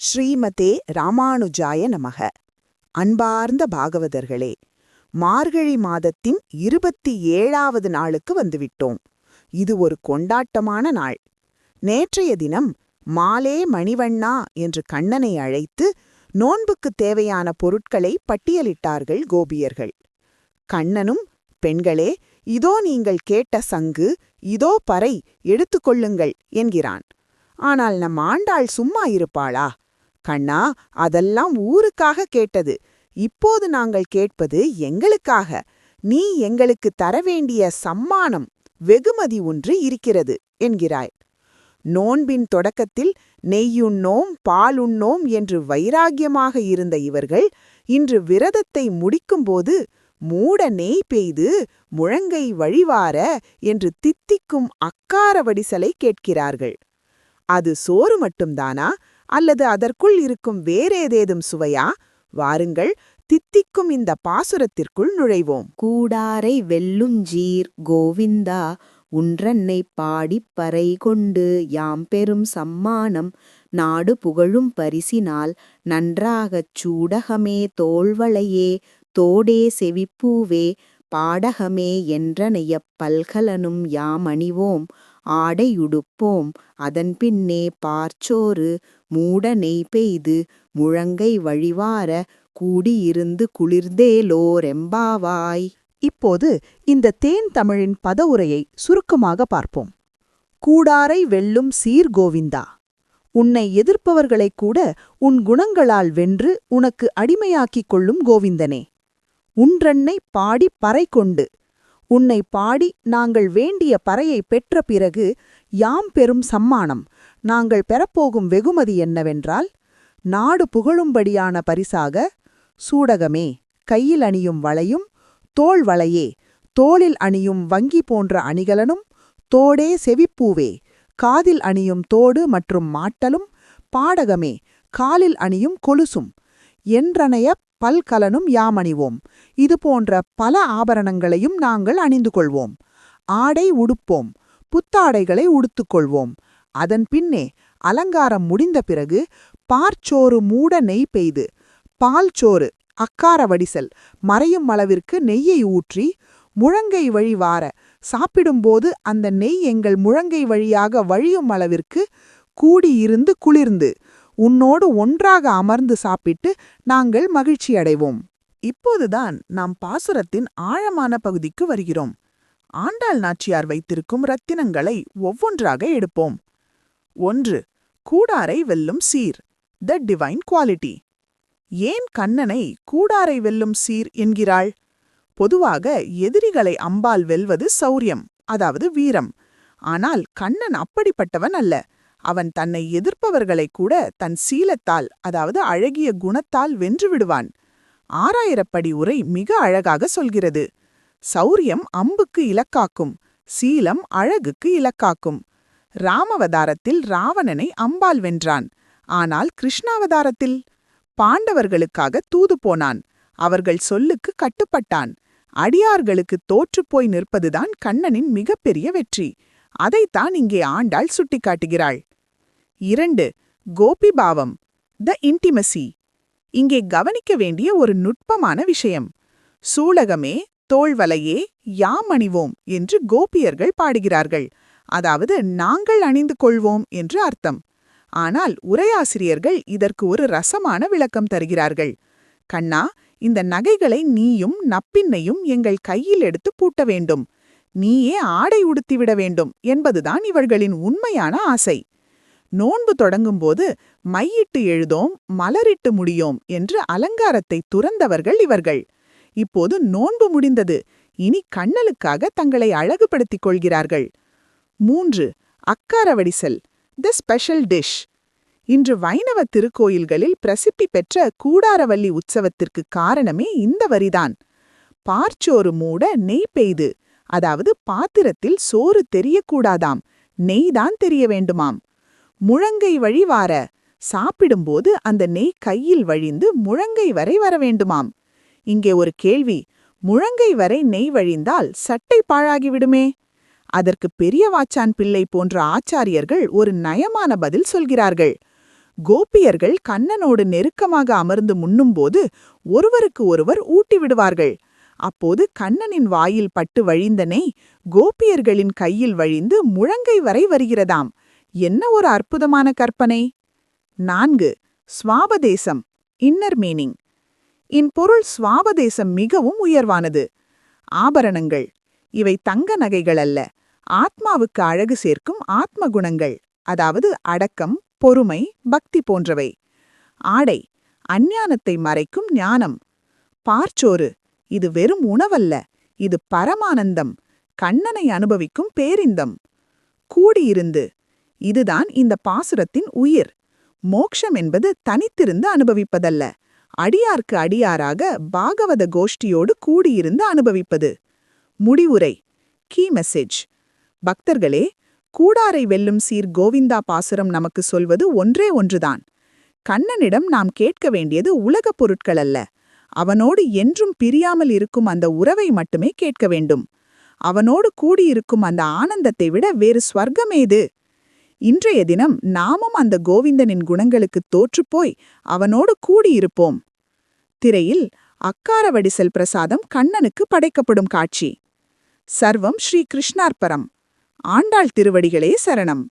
ஸ்ரீமதே ராமானுஜாய நமக. அன்பார்ந்த பாகவதர்களே மார்கழி மாதத்தின் இருபத்தி ஏழாவது நாளுக்கு வந்துவிட்டோம். இது ஒரு கொண்டாட்டமான நாள். நேற்றைய தினம் மாலே மணிவண்ணா என்று கண்ணனை அழைத்து நோன்புக்குத் தேவையான பொருட்களை பட்டியலிட்டார்கள் கோபியர்கள். கண்ணனும் பெண்களே இதோ நீங்கள் கேட்ட சங்கு இதோ பறை எடுத்துக்கொள்ளுங்கள் என்கிறான். ஆனால் நம் ஆண்டாள் சும்மா இருப்பாளா? கண்ணா அதெல்லாம் ஊருக்காக கேட்டது. இப்போது நாங்கள் கேட்பது எங்களுக்காக. நீ எங்களுக்கு தரவேண்டிய சம்மானம் வெகுமதி ஒன்று இருக்கிறது என்கிறாய். நோன்பின் தொடக்கத்தில் நெய்யுண்ணோம் பாலுண்ணோம் என்று வைராக்கியமாக இருந்த இவர்கள் இன்று விரதத்தை முடிக்கும்போது மூட நெய் பெய்து முழங்கை வழிவார என்று தித்திக்கும் அக்கார வடிசலை கேட்கிறார்கள். அது சோறு மட்டும்தானா? அல்லது அதற்குள் இருக்கும் வேறேதேதும் சுவையா? வாருங்கள் தித்திக்கும் இந்த பாசுரத்திற்குள் நுழைவோம். கூடாரை வெல்லுஞ்சீர் கோவிந்தா உன்றன்னை பாடிப் பறை கொண்டு யாம் பெரும் சம்மானம் நாடு புகழும் பரிசினால் நன்றாகச் சூடகமே தோள்வளையே தோடே செவிப்பூவே பாடகமே என்றனையப் பல்கலனும் யாம் அணிவோம். ஆடையுடுப்போம். அதன் பின்னே பார்ச்சோறு மூட நெய் பெய்து முழங்கை வழிவார கூடியிருந்து குளிர்ந்தேலோரெம்பாவாய். இப்போது இந்த தேன் தமிழின் பதவுரையை சுருக்கமாக பார்ப்போம். கூடாரை வெல்லும் சீர் கோவிந்தா. உன்னை எதிர்ப்பவர்களைக் கூட உன் குணங்களால் வென்று உனக்கு அடிமையாக்கிக் கொள்ளும் கோவிந்தனே. உன்றன்னை பாடி பறை கொண்டு உன்னை பாடி நாங்கள் வேண்டிய பறையை பெற்ற பிறகு யாம் பெறும் சம்மானம். நாங்கள் பெறப்போகும் வெகுமதி என்னவென்றால் நாடு புகழும்படியான பரிசாக சூடகமே கையில் அணியும் வளையும் தோள் வளையே தோளில் அணியும் வங்கி போன்ற அணிகலனும் தோடே செவிப்பூவே காதில் அணியும் தோடு மற்றும் மாட்டலும் பாடகமே காலில் அணியும் கொலுசும் என்றனைய பல்கலனும் யாமணிவோம். இது போன்ற பல ஆபரணங்களையும் நாங்கள் அணிந்து கொள்வோம் ஆடை உடுப்போம். புத்தாடைகளை உடுத்துக்கொள்வோம். அதன் பின்னே அலங்காரம் முடிந்த பிறகு பார்ச்சோறு மூட நெய் பெய்து பால் சோறு அக்கார வடிசல் மறையும் அளவிற்கு நெய்யை ஊற்றி முழங்கை வழி வார சாப்பிடும்போது அந்த நெய் எங்கள் முழங்கை வழியாக வழியும் அளவிற்கு கூடியிருந்து குளிர்ந்து உன்னோடு ஒன்றாக அமர்ந்து சாப்பிட்டு நாங்கள் மகிழ்ச்சியடைவோம் இப்போதுதான் நாம் பாசுரத்தின் ஆழமான பகுதிக்கு வருகிறோம். ஆண்டாள் நாச்சியார் வைத்திருக்கும் ரத்தினங்களை ஒவ்வொன்றாக எடுப்போம். ஒன்று கூடாரை வெல்லும் சீர் த டிவைன் குவாலிட்டி ஏன் கண்ணனை கூடாரை வெல்லும் சீர் என்கிறாள்? பொதுவாக எதிரிகளை அம்பால் வெல்வது சௌரியம் அதாவது வீரம். ஆனால் கண்ணன் அப்படிப்பட்டவன் அல்ல. அவன் தன்னை எதிர்ப்பவர்களைக் கூட தன் சீலத்தால் அதாவது அழகிய குணத்தால் வென்று விடுவான். ஆறாயிரப்படி உரை மிக அழகாக சொல்கிறது. சௌரியம் அம்புக்கு இலக்காக்கும் சீலம் அழகுக்கு இலக்காக்கும். ராமவதாரத்தில் ராவணனை அம்பால் வென்றான். ஆனால் கிருஷ்ணாவதாரத்தில்? பாண்டவர்களுக்காக தூது போனான். அவர்கள் சொல்லுக்கு கட்டுப்பட்டான். அடியார்களுக்கு தோற்றுப்போய் நிற்பதுதான் கண்ணனின் மிகப்பெரிய வெற்றி. அதைத்தான் இங்கே ஆண்டாள் சுட்டிக்காட்டுகிறாள். இரண்டு கோபி பாவம் த இன்டிமசி இங்கே கவனிக்க வேண்டிய ஒரு நுட்பமான விஷயம். சூளகமே தோள்வலையே யாம் அணிவோம் என்று கோபியர்கள் பாடுகிறார்கள். அதாவது நாங்கள் அணிந்து கொள்வோம் என்று அர்த்தம். ஆனால் உரையாசிரியர்கள் இதற்கு ஒரு ரசமான விளக்கம் தருகிறார்கள். கண்ணா இந்த நகைகளை நீயும் நப்பின்னையும் எங்கள் கையில் எடுத்து பூட்ட வேண்டும். நீயே ஆடை உடுத்திவிட வேண்டும் என்பதுதான் இவர்களின் உண்மையான ஆசை. நோன்பு தொடங்கும்போது மையிட்டு எழுதோம் மலரிட்டு முடியோம் என்று அலங்காரத்தை துறந்தவர்கள் இவர்கள். இப்போது நோன்பு முடிந்தது. இனி கண்ணலுக்காக தங்களை அழகுபடுத்திக் கொள்கிறார்கள். மூன்று அக்காரவடிசல் த ஸ்பெஷல் டிஷ் இன்று வைணவ திருக்கோயில்களில் பிரசித்தி பெற்ற கூடாரவல்லி உற்சவத்திற்கு காரணமே இந்த வரிதான். பார்ச்சோறு மூட நெய் பெய்து அதாவது பாத்திரத்தில் சோறு தெரியக்கூடாதாம் நெய்தான் தெரிய வேண்டுமாம். முழங்கை வழி வார. சாப்பிடும்போது அந்த நெய் கையில் வழிந்து முழங்கை வரை வர வேண்டுமாம். இங்கே ஒரு கேள்வி. முழங்கை வரை நெய் வழிந்தால் சட்டை பாழாகிவிடுமே அதற்கு பெரியவாச்சான் பிள்ளை போன்ற ஆச்சாரியர்கள் ஒரு நயமான பதில் சொல்கிறார்கள். கோபியர்கள் கண்ணனோடு நெருக்கமாக அமர்ந்து முன்னும்போது ஒருவருக்கு ஒருவர் ஊட்டி விடுவார்கள். அப்போது கண்ணனின் வாயில் பட்டு வழிந்த நெய் கோபியர்களின் கையில் வழிந்து முழங்கை வரை வருகிறதாம். என்ன ஒரு அற்புதமான கற்பனை? நான்கு சுவாபதேசம் இன்னர் மீனிங் இன் பொருள் சுவாபதேசம் மிகவும் உயர்வானது. ஆபரணங்கள் இவை தங்க நகைகள் அல்ல ஆத்மாவுக்கு அழகு சேர்க்கும் ஆத்ம குணங்கள் அதாவது அடக்கம் பொறுமை பக்தி போன்றவை. ஆடை அஞ்ஞானத்தை மறைக்கும் ஞானம். பார்ச்சோறு இது வெறும் உணவல்ல இது பரமானந்தம் கண்ணனை அனுபவிக்கும் பேரிந்தம். கூடியிருந்து இதுதான் இந்த பாசுரத்தின் உயிர். மோக்ஷம் என்பது தனித்திருந்து அனுபவிப்பதல்ல. அடியார்க்கு அடியாராக பாகவத கோஷ்டியோடு கூடியிருந்து அனுபவிப்பது. முடிவுரை. Key message. பக்தர்களே கூடாரை வெல்லும் சீர் கோவிந்தா பாசுரம் நமக்கு சொல்வது ஒன்றே ஒன்றுதான். கண்ணனிடம் நாம் கேட்க வேண்டியது உலகப் பொருட்கள் அல்ல. அவனோடு என்றும் பிரியாமல் இருக்கும் அந்த உறவை மட்டுமே கேட்க வேண்டும். அவனோடு கூடியிருக்கும் அந்த ஆனந்தத்தை விட வேறு ஸ்வர்க்கமேது? இன்றைய தினம் நாமும் அந்த கோவிந்தனின் குணங்களுக்கு தோற்றுப்போய் அவனோடு கூடியிருப்போம். திரையில் அக்கார வடிசல் பிரசாதம் கண்ணனுக்கு படைக்கப்படும் காட்சி. சர்வம் ஸ்ரீ கிருஷ்ணார்பரம். ஆண்டாள் திருவடிகளே சரணம்.